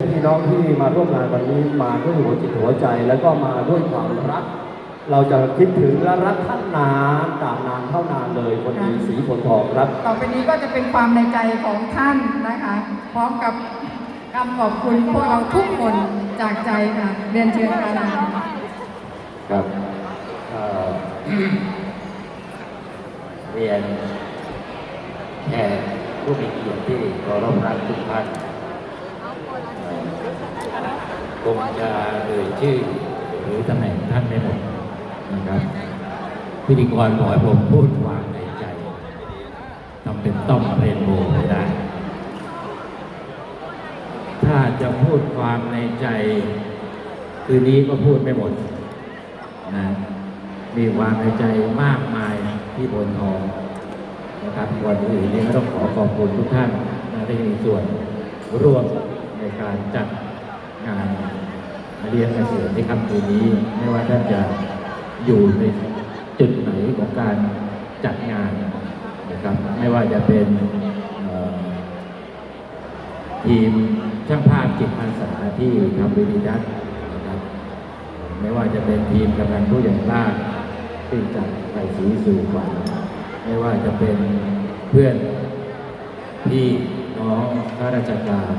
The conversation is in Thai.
พี่น้องที่มาร่วมงานวันนี้มาด้วยหัวจิตหัวใจแล้วก็มาด้วยความรัก เราจะคิดถึงและรักท่านนานตราบนานเท่านานเลยคนดีสีโพธิ์ทองครับต่อไปนี้ก็จะเป็นความในใจของท่านนะคะ พร้อมกับคำขอบคุณพวกเราทุกคนจากใจค่ะเรียนเชิญค่ะครับเอ่อเรียนแขกผู้มีเกียรติที่เคารพรักทุกท่านเอ่อค งจะเอ่ยชื่อหรือตำแหน่งท่านไม่หมดนะครับพิธีกรบอกให้ผมพูดวางในใจทำเป็นต้องเรนโบไม่ได้ ถ้าจะพูดความในใจ คืนนี้ก็พูดไม่หมดนะมีความในใจมากมายที่บนทองนะครับวันอื่นนี้ก็ต้องขอขอบคุณทุกท่านนะที่มีส่วนร่วมในการจัด เรียนเกษตรในค่ำคืนนี้ ไม่ว่าท่านจะอยู่ในจุดไหนของการจัดงานนะครับ ไม่ว่าจะเป็นทีมช่างภาพจิตอาสาที่ทำวิดีดัสนะครับ ไม่ว่าจะเป็นทีมกำนันผู้ใหญ่บ้านที่จัดไปสีสู่ฝันไม่ว่าจะเป็นเพื่อนพี่น้องข้าราชการ